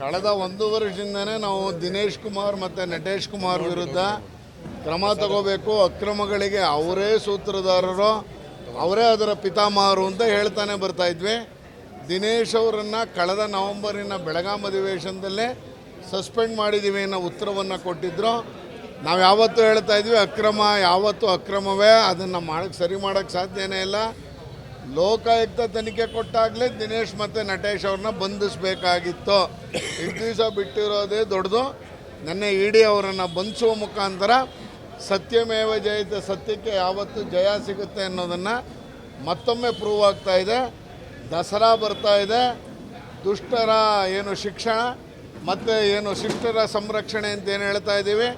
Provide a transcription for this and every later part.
ಕಳೆದ ಒಂದು ವರ್ಷದಿಂದನೇ ನಾವು ದಿನೇಶ್ ಕುಮಾರ್ ಮತ್ತು ನಟೇಶ್ ಕುಮಾರ್ ವಿರುದ್ಧ ಕ್ರಮ ತಗೋಬೇಕು. ಅಕ್ರಮಗಳಿಗೆ ಅವರೇ ಸೂತ್ರಧಾರರು. ಅವರೇ ಅದರ ಪಿತಾಮಹರು ಅಂತ ಹೇಳ್ತಾನೆ ಬರ್ತಾ ಇದ್ವಿ. ದಿನೇಶ್ ಅವರನ್ನು ಕಳೆದ ನವೆಂಬರಿನ ಬೆಳಗಾಂ ಅಧಿವೇಶನದಲ್ಲೇ ಸಸ್ಪೆಂಡ್ ಮಾಡಿದ್ದೀವಿ ಅನ್ನೋ ಉತ್ತರವನ್ನು ಕೊಟ್ಟಿದ್ದರು ನಾವು ಯಾವತ್ತೂ ಹೇಳ್ತಾ ಇದ್ವಿ, ಅಕ್ರಮ, ಯಾವತ್ತೂ ಅಕ್ರಮವೇ, ಅದನ್ನು ಮಾಡೋಕ್ಕೆ ಸರಿ ಮಾಡೋಕ್ಕೆ ಸಾಧ್ಯನೇ ಇಲ್ಲ. ಲೋಕಾಯುಕ್ತ ತನಿಖೆ ಕೊಟ್ಟಾಗಲೇ ದಿನೇಶ್ ಮತ್ತು ನಟೇಶ್ ಅವ್ರನ್ನ ಬಂಧಿಸಬೇಕಾಗಿತ್ತು. ಇಷ್ಟು ದಿವಸ ಬಿಟ್ಟಿರೋದೇ ದೊಡ್ಡದು. ನೆನ್ನೆ ಡಿ ಅವರನ್ನು ಬಂಧಿಸುವ ಮುಖಾಂತರ ಸತ್ಯಮೇವ ಜಯಿತ ಸತ್ಯಕ್ಕೆ ಯಾವತ್ತು ಜಯ ಸಿಗುತ್ತೆ ಅನ್ನೋದನ್ನು ಮತ್ತೊಮ್ಮೆ ಪ್ರೂವ್ ಆಗ್ತಾ ಇದೆ. ದಸರಾ ಬರ್ತಾ ಇದೆ. ದುಷ್ಟರ ಏನು ಶಿಕ್ಷಣ ಮತ್ತು ಏನು ಶಿಷ್ಟರ ಸಂರಕ್ಷಣೆ ಅಂತ ಏನು ಹೇಳ್ತಾ ಇದ್ದೀವಿ?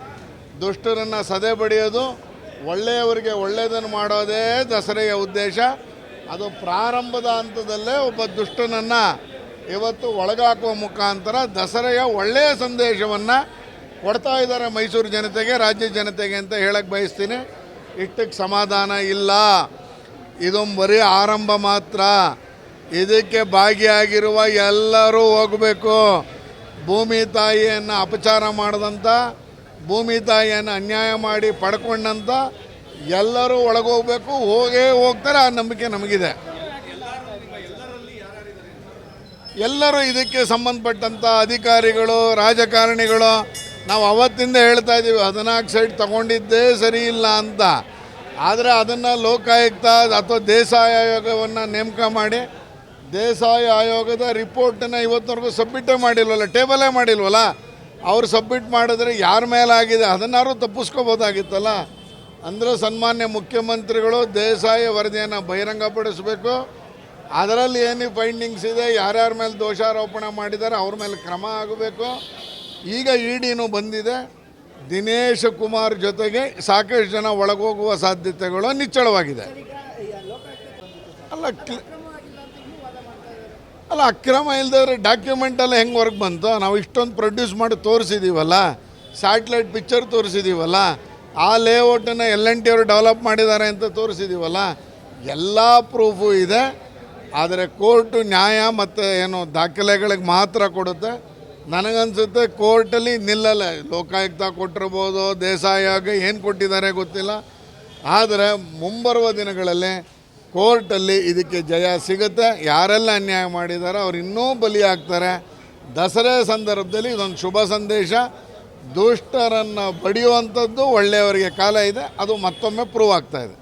ದುಷ್ಟರನ್ನು ಸದೆ ಬಡಿಯೋದು ಒಳ್ಳೆಯವರಿಗೆ ಒಳ್ಳೆಯದನ್ನು ಮಾಡೋದೇ ದಸರೆಯ ಉದ್ದೇಶ. ಅದು ಪ್ರಾರಂಭದ ಹಂತದಲ್ಲೇ ಒಬ್ಬ ದುಷ್ಟನನ್ನು ಇವತ್ತು ಒಳಗಾಕುವ ಮುಖಾಂತರ ದಸರೆಯ ಒಳ್ಳೆಯ ಸಂದೇಶವನ್ನು ಕೊಡ್ತಾ ಇದ್ದಾರೆ ಮೈಸೂರು ಜನತೆಗೆ, ರಾಜ್ಯ ಜನತೆಗೆ ಅಂತ ಹೇಳಕ್ಕೆ ಬಯಸ್ತೀನಿ. ಇಷ್ಟಕ್ಕೆ ಸಮಾಧಾನ ಇಲ್ಲ. ಇದೊಂದು ಬರೀ ಆರಂಭ ಮಾತ್ರ. ಇದಕ್ಕೆ ಭಾಗಿಯಾಗಿರುವ ಎಲ್ಲರೂ ಹೋಗಬೇಕು. ಭೂಮಿ ತಾಯಿಯನ್ನು ಅಪಚಾರ ಮಾಡಿದಂಥ ಭೂಮಿ ತಾಯಿಯನ್ನು ಅನ್ಯಾಯ ಮಾಡಿ ಪಡ್ಕೊಂಡಂಥ ಎಲ್ಲರೂ ಒಳಗೋಗ್ಬೇಕು, ಹೋಗೇ ಹೋಗ್ತಾರೆ ಆ ನಂಬಿಕೆ ನಮಗಿದೆ. ಎಲ್ಲರೂ ಇದಕ್ಕೆ ಸಂಬಂಧಪಟ್ಟಂಥ ಅಧಿಕಾರಿಗಳು, ರಾಜಕಾರಣಿಗಳು, ನಾವು ಅವತ್ತಿಂದ ಹೇಳ್ತಾ ಇದ್ದೀವಿ ಹದಿನಾಲ್ಕು ಸೈಟ್ ತಗೊಂಡಿದ್ದೇ ಸರಿ ಇಲ್ಲ ಅಂತ. ಆದರೆ ಅದನ್ನು ಲೋಕಾಯುಕ್ತ ಅಥವಾ ದೇಸಾಯ ಆಯೋಗವನ್ನು ನೇಮಕ ಮಾಡಿ, ದೇಸಾಯ ಆಯೋಗದ ರಿಪೋರ್ಟನ್ನು ಇವತ್ತವರೆಗೂ ಸಬ್ಮಿಟೇ ಮಾಡಿಲ್ವಲ್ಲ, ಟೇಬಲೇ ಮಾಡಿಲ್ವಲ್ಲ, ಅವ್ರು ಸಬ್ಮಿಟ್ ಮಾಡಿದ್ರೆ ಯಾರ ಮೇಲಾಗಿದೆ ಅದನ್ನಾರು ತಪ್ಪಿಸ್ಕೋಬೋದಾಗಿತ್ತಲ್ಲ? ಅಂದರೆ ಸನ್ಮಾನ್ಯ ಮುಖ್ಯಮಂತ್ರಿಗಳು ದೇಸಾಯಿ ವರದಿಯನ್ನು ಬಹಿರಂಗಪಡಿಸಬೇಕು. ಅದರಲ್ಲಿ ಏನು ಫೈಂಡಿಂಗ್ಸ್ ಇದೆ, ಯಾರ್ಯಾರ ಮೇಲೆ ದೋಷಾರೋಪಣೆ ಮಾಡಿದ್ದಾರೆ, ಅವ್ರ ಮೇಲೆ ಕ್ರಮ ಆಗಬೇಕು. ಈಗ ಇಡಿನೂ ಬಂದಿದೆ. ದಿನೇಶ್ ಕುಮಾರ್ ಜೊತೆಗೆ ಸಾಕಷ್ಟು ಜನ ಒಳಗೋಗುವ ಸಾಧ್ಯತೆಗಳು ನಿಚ್ಚಳವಾಗಿದೆ. ಅಲ್ಲ ಅಲ್ಲ, ಅಕ್ರಮ ಇಲ್ದವ್ರೆ ಡಾಕ್ಯುಮೆಂಟಲ್ಲ ಹೆಂಗೆ ಹೊರಗೆ ಬಂತು? ನಾವು ಇಷ್ಟೊಂದು ಪ್ರೊಡ್ಯೂಸ್ ಮಾಡಿ ತೋರಿಸಿದ್ದೀವಲ್ಲ ಸ್ಯಾಟ್ಲೈಟ್ ಪಿಕ್ಚರ್ ತೋರಿಸಿದ್ದೀವಲ್ಲ ಆ ಲೇಔಟನ್ನು ಎಲ್ ಎನ್ ಟಿ ಅವರು ಡೆವಲಪ್ ಮಾಡಿದ್ದಾರೆ ಅಂತ ತೋರಿಸಿದ್ದೀವಲ್ಲ ಎಲ್ಲ ಪ್ರೂಫು ಇದೆ. ಆದರೆ ಕೋರ್ಟು ನ್ಯಾಯ ಮತ್ತು ಏನು ದಾಖಲೆಗಳಿಗೆ ಮಾತ್ರ ಕೊಡುತ್ತೆ. ನನಗನ್ಸುತ್ತೆ ಕೋರ್ಟಲ್ಲಿ ನಿಲ್ಲಲ್ಲ. ಲೋಕಾಯುಕ್ತ ಕೊಟ್ಟಿರ್ಬೋದು ದೇಸಾಯ ಏನು ಕೊಟ್ಟಿದ್ದಾರೆ ಗೊತ್ತಿಲ್ಲ. ಆದರೆ ಮುಂಬರುವ ದಿನಗಳಲ್ಲಿ ಕೋರ್ಟಲ್ಲಿ ಇದಕ್ಕೆ ಜಯ ಸಿಗುತ್ತೆ. ಯಾರೆಲ್ಲ ಅನ್ಯಾಯ ಮಾಡಿದ್ದಾರೆ ಅವ್ರು ಇನ್ನೂ ಬಲಿಯಾಗ್ತಾರೆ. ದಸರಾ ಸಂದರ್ಭದಲ್ಲಿ ಇದೊಂದು ಶುಭ ಸಂದೇಶ. ದುಷ್ಟರನ್ನು ಬಡಿಯುವಂಥದ್ದು ಒಳ್ಳೆಯವರಿಗೆ ಕಾಲ ಇದೆ ಅದು ಮತ್ತೊಮ್ಮೆ ಪ್ರೂವ್ ಆಗ್ತಾ ಇದೆ.